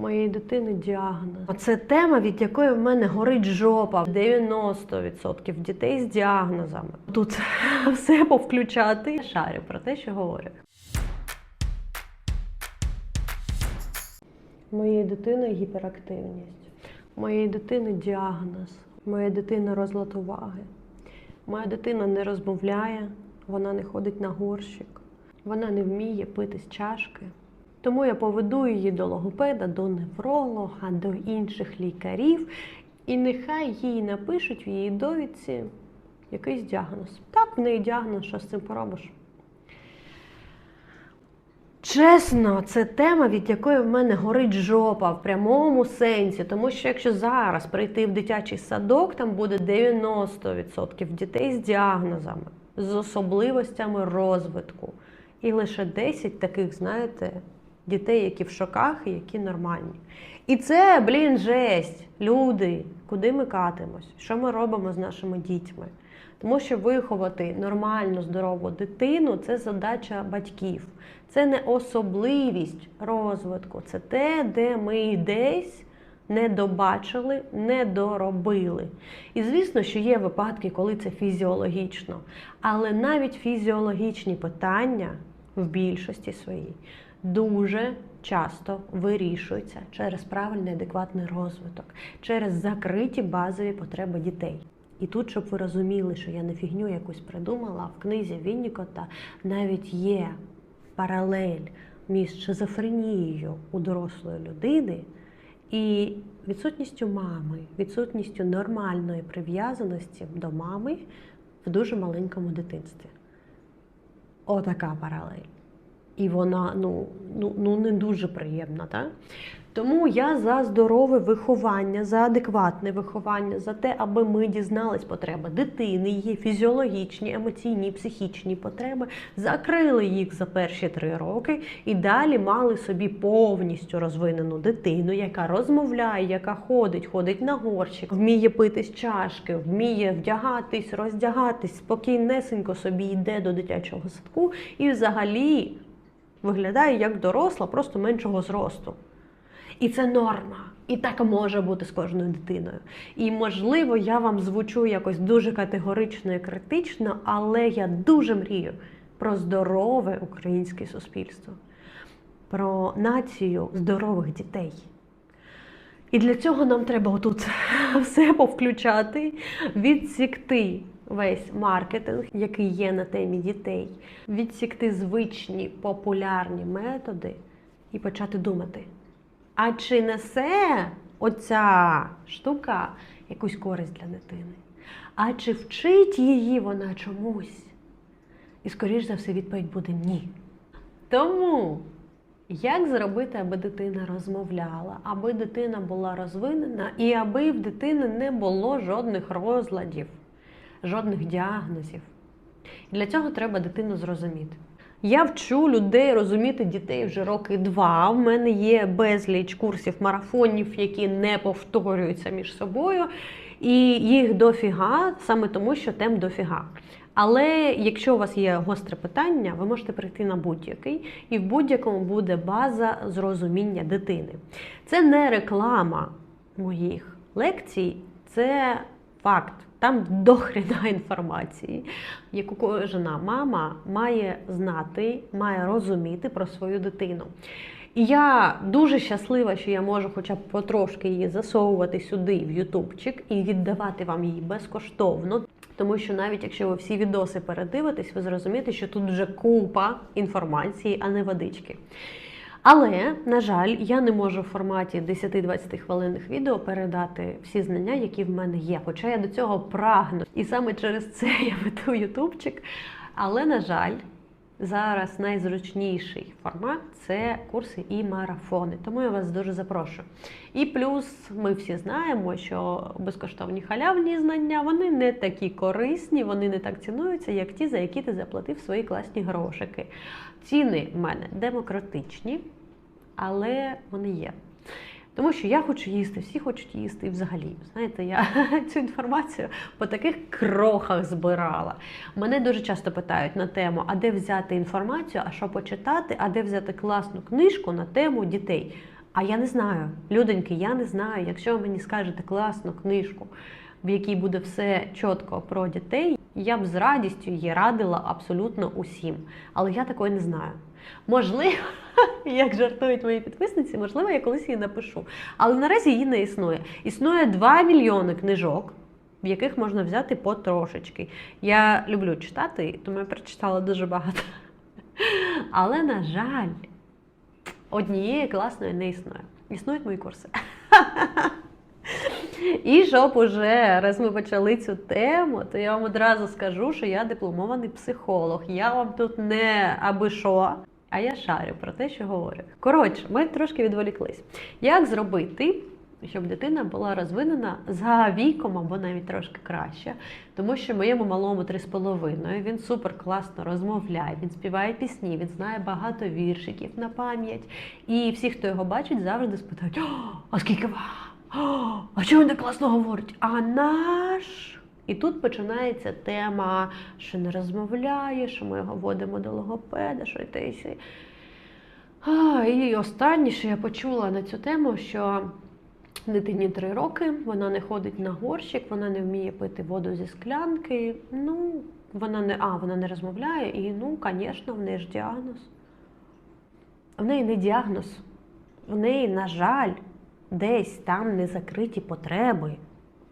моєї дитини діагноз. Це тема, від якої в мене горить жопа. 90% дітей з діагнозами. Тут все повключати. Шарю про те, що говорю. Моєї дитини гіперактивність. Моєї дитини діагноз. У Моєї дитини розлад уваги. Моя дитина не розмовляє, вона не ходить на горщик, вона не вміє пити з чашки. Тому я поведу її до логопеда, до невролога, до інших лікарів, і нехай їй напишуть в її довідці якийсь діагноз. Так, в неї діагноз, що з цим поробиш. Чесно, це тема, від якої в мене горить жопа в прямому сенсі. Тому що якщо зараз прийти в дитячий садок, там буде 90% дітей з діагнозами, з особливостями розвитку. І лише 10 таких, знаєте, дітей, які в шоках і які нормальні. І це, блін, жесть. Люди, куди ми катимось? Що ми робимо з нашими дітьми? Тому що виховати нормальну, здорову дитину це задача батьків. Це не особливість розвитку, це те, де ми десь не добачили, не доробили. І звісно, що є випадки, коли це фізіологічно. Але навіть фізіологічні питання в більшості своїй дуже часто вирішуються через правильний адекватний розвиток, через закриті базові потреби дітей. І тут, щоб ви розуміли, що я не фігню якусь придумала, в книзі Віннікота навіть є паралель між шизофренією у дорослої людини і відсутністю мами, відсутністю нормальної прив'язаності до мами в дуже маленькому дитинстві. Отака паралель. І вона ну, ну, ну не дуже приємна, так? Тому я за здорове виховання, за адекватне виховання, за те, аби ми дізнались потреби дитини, її фізіологічні, емоційні, психічні потреби, закрили їх за перші три роки і далі мали собі повністю розвинену дитину, яка розмовляє, яка ходить, ходить на горщик, вміє пити з чашки, вміє вдягатись, роздягатись, спокійнесенько собі йде до дитячого садку і взагалі виглядає як доросла, просто меншого зросту. І це норма. І так може бути з кожною дитиною. І можливо, я вам звучу якось дуже категорично і критично, але я дуже мрію про здорове українське суспільство, про націю здорових дітей. І для цього нам треба отут все повключати, відсікти весь маркетинг, який є на темі дітей, відсікти звичні популярні методи і почати думати. А чи несе оця штука якусь користь для дитини? А чи вчить її вона чомусь? І, скоріш за все, відповідь буде ні. Тому, як зробити, аби дитина розмовляла, аби дитина була розвинена і аби в дитини не було жодних розладів, жодних діагнозів? Для цього треба дитину зрозуміти. Я вчу людей розуміти дітей вже роки два. У мене є безліч курсів марафонів, які не повторюються між собою, і їх дофіга, саме тому, що тем дофіга. Але якщо у вас є гостре питання, ви можете прийти на будь-який, і в будь-якому буде база зрозуміння дитини. Це не реклама моїх лекцій, це факт. Там дохрена інформації, яку кожна мама має знати, має розуміти про свою дитину. І я дуже щаслива, що я можу хоча б потрошки її засовувати сюди, в Ютубчик, і віддавати вам її безкоштовно. Тому що навіть якщо ви всі відоси передивитесь, ви зрозумієте, що тут вже купа інформації, а не водички. Але, на жаль, я не можу в форматі 10-20 хвилинних відео передати всі знання, які в мене є. Хоча я до цього прагну. І саме через це я веду ютубчик. Але, на жаль, зараз найзручніший формат це курси і марафони. Тому я вас дуже запрошую. І плюс ми всі знаємо, що безкоштовні халявні знання вони не такі корисні, вони не так цінуються, як ті, за які ти заплатив свої класні грошики. Ціни в мене демократичні, але вони є. Тому що я хочу їсти, всі хочуть їсти і взагалі. Знаєте, я цю інформацію по таких крохах збирала. Мене дуже часто питають на тему, а де взяти інформацію, а що почитати, а де взяти класну книжку на тему дітей. А я не знаю, людоньки, я не знаю. Якщо ви мені скажете класну книжку, в якій буде все чітко про дітей, я б з радістю її радила абсолютно усім. Але я такої не знаю. Можливо, як жартують мої підписниці, можливо, я колись її напишу. Але наразі її не існує. Існує 2 мільйони книжок, в яких можна взяти потрошечки. Я люблю читати, тому я прочитала дуже багато. Але, на жаль, однієї класної не існує. Існують мої курси. І щоб уже раз ми почали цю тему, то я вам одразу скажу, що я дипломований психолог. Я вам тут не аби що, а я шарю про те, що говорю. Коротше, ми трошки відволіклись. Як зробити, щоб дитина була розвинена за віком або навіть трошки краще? Тому що моєму малому 3,5 він супер класно розмовляє, він співає пісні, він знає багато віршиків на пам'ять. І всі, хто його бачить, завжди спитають: «О, а скільки вам? А чому він так класно говорить? А наш? І тут починається тема, що не розмовляє, що ми його водимо до логопеда, що й те. А, І останнє, що я почула на цю тему, що дитині три роки, вона не ходить на горщик, вона не вміє пити воду зі склянки. Ну, вона не, а, вона не розмовляє, і ну, звісно, в неї ж діагноз. В неї не діагноз. В неї, на жаль, десь там не закриті потреби.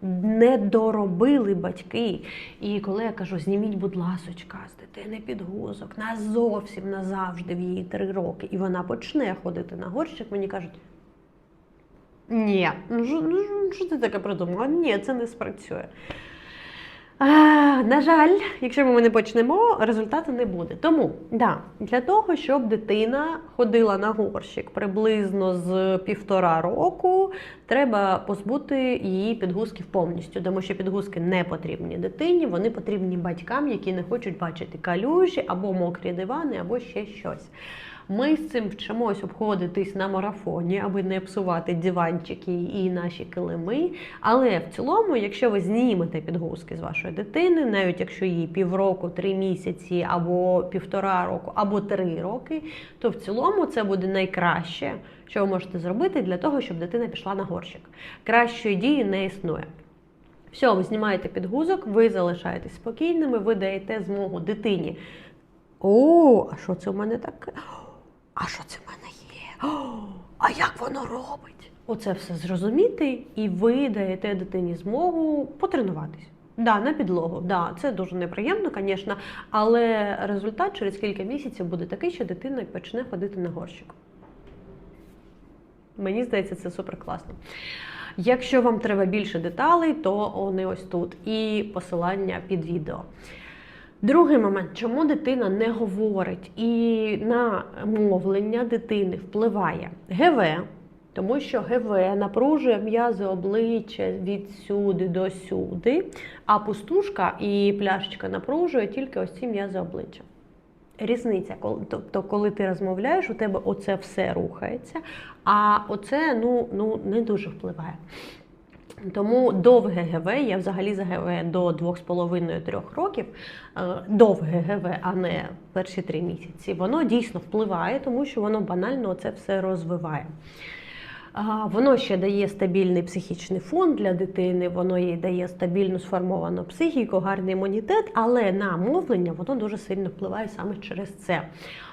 Не доробили батьки. І коли я кажу, зніміть, будь ласочка, з дитини підгузок, на зовсім назавжди в її три роки, і вона почне ходити на горщик, мені кажуть. Ні, ну що, ну що ти таке придумала? Ні, це не спрацює. А, на жаль, якщо ми не почнемо, результату не буде. Тому да, для того, щоб дитина ходила на горщик приблизно з півтора року, треба позбути її підгузків повністю, тому що підгузки не потрібні дитині, вони потрібні батькам, які не хочуть бачити калюжі або мокрі дивани, або ще щось. Ми з цим вчимось обходитись на марафоні, аби не псувати диванчики і наші килими. Але в цілому, якщо ви знімете підгузки з вашої дитини, навіть якщо їй півроку, три місяці, або півтора року, або три роки, то в цілому це буде найкраще, що ви можете зробити для того, щоб дитина пішла на горщик. Кращої дії не існує. Все, ви знімаєте підгузок, ви залишаєтесь спокійними, ви даєте змогу дитині. О, а що це в мене таке? А що це в мене є? О, а як воно робить? Оце все зрозуміти, і ви даєте дитині змогу потренуватись. Да, на підлогу. Да, це дуже неприємно, звісно, але результат через кілька місяців буде такий, що дитина почне ходити на горщик. Мені здається, це супер класно. Якщо вам треба більше деталей, то вони ось тут і посилання під відео. Другий момент, чому дитина не говорить, і на мовлення дитини впливає ГВ, тому що ГВ напружує м'язи обличчя від сюди до сюди, а пустушка і пляшечка напружує тільки ось ці м'язи обличчя. Різниця, тобто, коли ти розмовляєш, у тебе оце все рухається, а оце ну, ну, не дуже впливає. Тому довге ГВ, я взагалі за ГВ до 2,5-3 років, е, довге ГВ, а не перші 3 місяці, воно дійсно впливає, тому що воно банально це все розвиває. Воно ще дає стабільний психічний фон для дитини, воно їй дає стабільну сформовану психіку, гарний імунітет, але на мовлення воно дуже сильно впливає саме через це.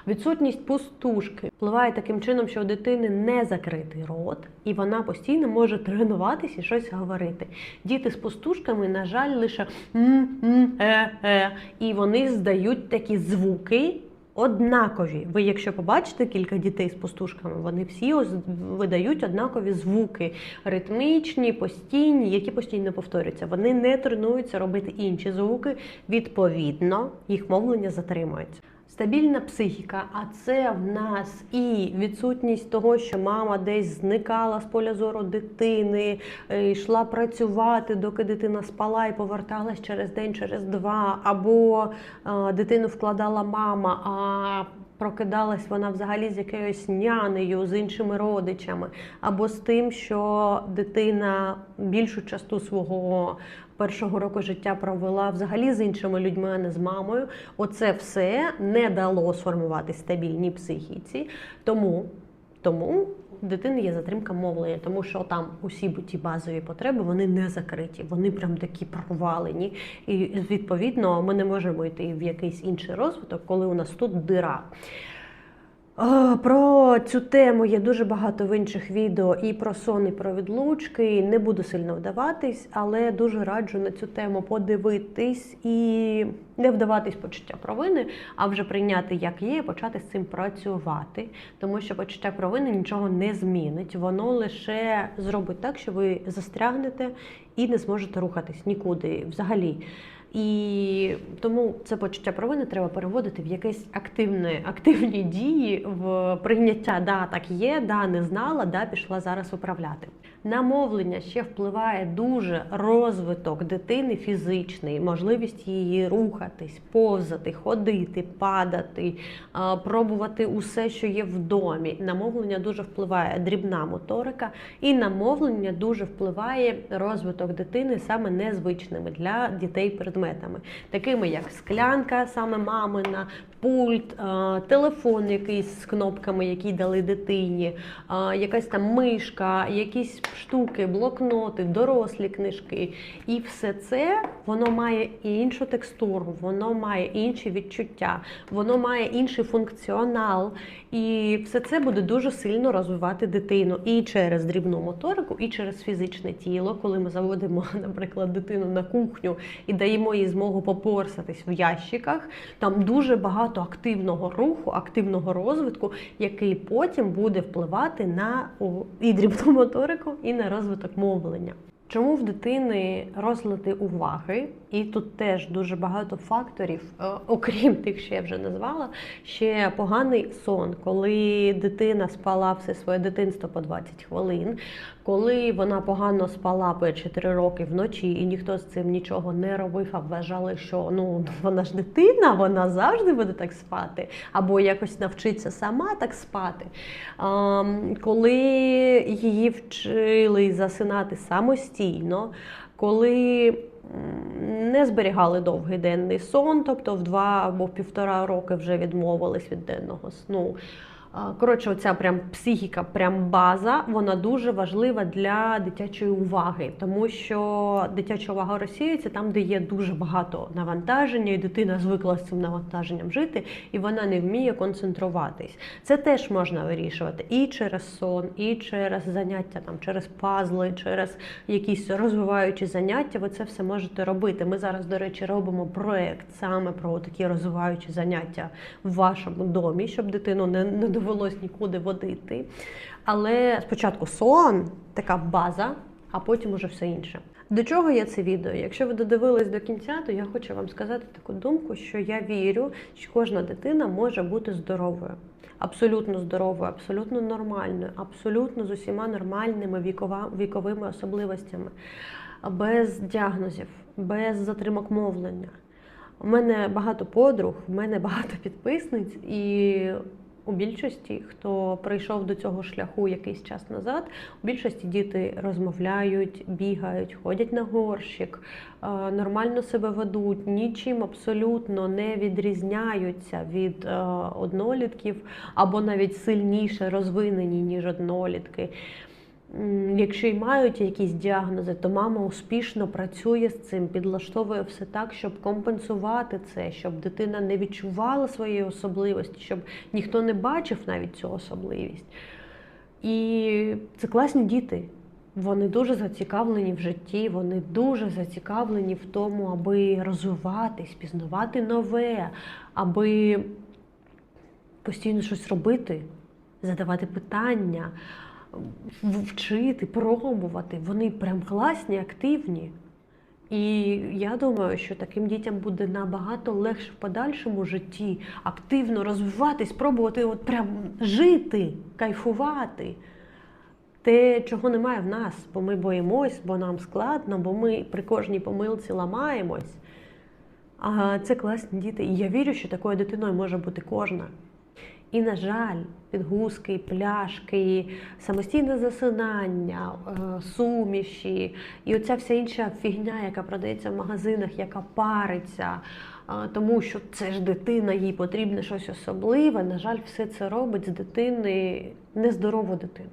Відсутність пустушки впливає таким чином, що у дитини не закритий рот, і вона постійно може тренуватися і щось говорити. Діти з пустушками, на жаль, лише м, м, е, е, і вони здають такі звуки. Однакові. Ви, якщо побачите кілька дітей з пустушками, вони всі видають однакові звуки, ритмічні, постійні, які постійно повторюються. Вони не тренуються робити інші звуки. Відповідно, їх мовлення затримується. Стабільна психіка, а це в нас і відсутність того, що мама десь зникала з поля зору дитини, е, йшла працювати, доки дитина спала і поверталась через день, через два, або е, дитину вкладала мама, а прокидалась вона взагалі з якоюсь нянею, з іншими родичами, або з тим, що дитина більшу часту свого першого року життя провела взагалі з іншими людьми, а не з мамою. Оце все не дало сформувати стабільній психіці. Тому, тому дитини є затримка мовлення, тому що там усі ті базові потреби вони не закриті, вони прям такі провалені. І відповідно ми не можемо йти в якийсь інший розвиток, коли у нас тут дира. Про цю тему є дуже багато в інших відео і про сон, і про відлучки. Не буду сильно вдаватись, але дуже раджу на цю тему подивитись і не вдаватись почуття провини, а вже прийняти як є, і почати з цим працювати. Тому що почуття провини нічого не змінить. Воно лише зробить так, що ви застрягнете і не зможете рухатись нікуди взагалі. І тому це почуття провини треба переводити в якесь активне, активні дії в прийняття. Да, так є, да, не знала, да, пішла зараз управляти. На мовлення ще впливає дуже розвиток дитини фізичний, можливість її рухатись, повзати, ходити, падати, пробувати усе, що є в домі. На мовлення дуже впливає дрібна моторика, і на мовлення дуже впливає розвиток дитини саме незвичними для дітей предметами, такими як склянка, саме мамина, пульт, телефон якийсь з кнопками, які дали дитині, якась там мишка, якісь штуки, блокноти, дорослі книжки. І все це воно має іншу текстуру, воно має інші відчуття, воно має інший функціонал. І все це буде дуже сильно розвивати дитину і через дрібну моторику, і через фізичне тіло, коли ми заводимо, наприклад, дитину на кухню і даємо їй змогу попорсатись в ящиках. Там дуже багато активного руху, активного розвитку, який потім буде впливати на і дрібну моторику, і на розвиток мовлення. Чому в дитини розлади уваги, і тут теж дуже багато факторів, е, окрім тих, що я вже назвала, ще поганий сон, коли дитина спала все своє дитинство по 20 хвилин, коли вона погано спала по 4 роки вночі, і ніхто з цим нічого не робив, а вважали, що ну вона ж дитина, вона завжди буде так спати, або якось навчиться сама так спати. Коли її вчили засинати самостійно, коли не зберігали довгий денний сон, тобто в два або півтора роки вже відмовились від денного сну. Коротше, оця прям психіка, прям база, вона дуже важлива для дитячої уваги, тому що дитяча увага розсіюється там, де є дуже багато навантаження, і дитина звикла з цим навантаженням жити, і вона не вміє концентруватись. Це теж можна вирішувати і через сон, і через заняття, там через пазли, через якісь розвиваючі заняття. Ви це все можете робити. Ми зараз, до речі, робимо проект саме про такі розвиваючі заняття в вашому домі, щоб дитину не, не довелось нікуди водити. Але спочатку сон, така база, а потім уже все інше. До чого є це відео? Якщо ви додивились до кінця, то я хочу вам сказати таку думку, що я вірю, що кожна дитина може бути здоровою. Абсолютно здоровою, абсолютно нормальною, абсолютно з усіма нормальними вікова, віковими особливостями, без діагнозів, без затримок мовлення. У мене багато подруг, у мене багато підписниць, і у більшості, хто прийшов до цього шляху якийсь час назад, у більшості діти розмовляють, бігають, ходять на горщик, е, нормально себе ведуть, нічим абсолютно не відрізняються від е, однолітків або навіть сильніше розвинені, ніж однолітки. Якщо й мають якісь діагнози, то мама успішно працює з цим, підлаштовує все так, щоб компенсувати це, щоб дитина не відчувала своєї особливості, щоб ніхто не бачив навіть цю особливість. І це класні діти. Вони дуже зацікавлені в житті, вони дуже зацікавлені в тому, аби розвиватись, пізнавати нове, аби постійно щось робити, задавати питання, вчити, пробувати. Вони прям класні, активні. І я думаю, що таким дітям буде набагато легше в подальшому житті активно розвиватись, пробувати от прям жити, кайфувати. Те, чого немає в нас, бо ми боїмось, бо нам складно, бо ми при кожній помилці ламаємось. А це класні діти. І я вірю, що такою дитиною може бути кожна. І, на жаль, підгузки, пляшки, самостійне засинання, е, суміші і оця вся інша фігня, яка продається в магазинах, яка париться, е, тому що це ж дитина, їй потрібно щось особливе. На жаль, все це робить з дитини нездорову дитину.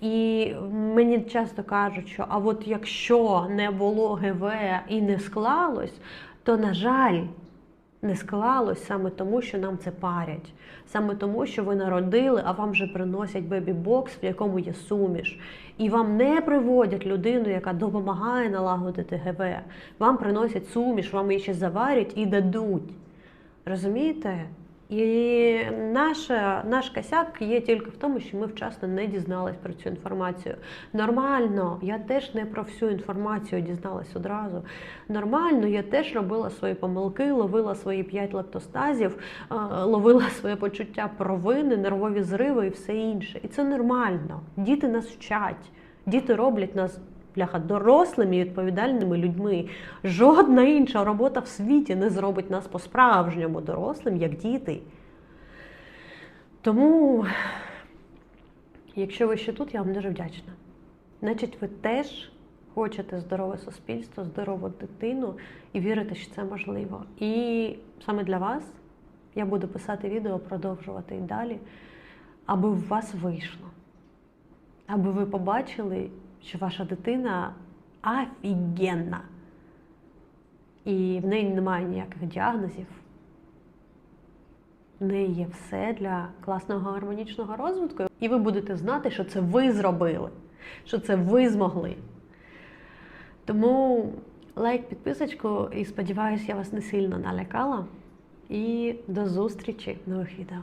І мені часто кажуть, що а от якщо не було ГВ і не склалось, то на жаль. Не склалось саме тому, що нам це парять, саме тому, що ви народили, а вам вже приносять бебі-бокс, в якому є суміш. І вам не приводять людину, яка допомагає налагодити ГВ. Вам приносять суміш, вам її ще заварять і дадуть. Розумієте? І наша, наш косяк є тільки в тому, що ми вчасно не дізнались про цю інформацію. Нормально, я теж не про всю інформацію дізналась одразу. Нормально, я теж робила свої помилки, ловила свої п'ять лактостазів, е, ловила своє почуття провини, нервові зриви і все інше. І це нормально. Діти нас вчать, діти роблять нас. Бляха, дорослими і відповідальними людьми. Жодна інша робота в світі не зробить нас по-справжньому дорослим, як діти. Тому, якщо ви ще тут, я вам дуже вдячна. Значить, ви теж хочете здорове суспільство, здорову дитину і вірите, що це можливо. І саме для вас я буду писати відео, продовжувати і далі, аби у вас вийшло. Аби ви побачили, що ваша дитина офігенна. І в неї немає ніяких діагнозів. В неї є все для класного гармонічного розвитку. І ви будете знати, що це ви зробили, що це ви змогли. Тому лайк, підписочку і сподіваюся, я вас не сильно налякала. І до зустрічі в нових відео.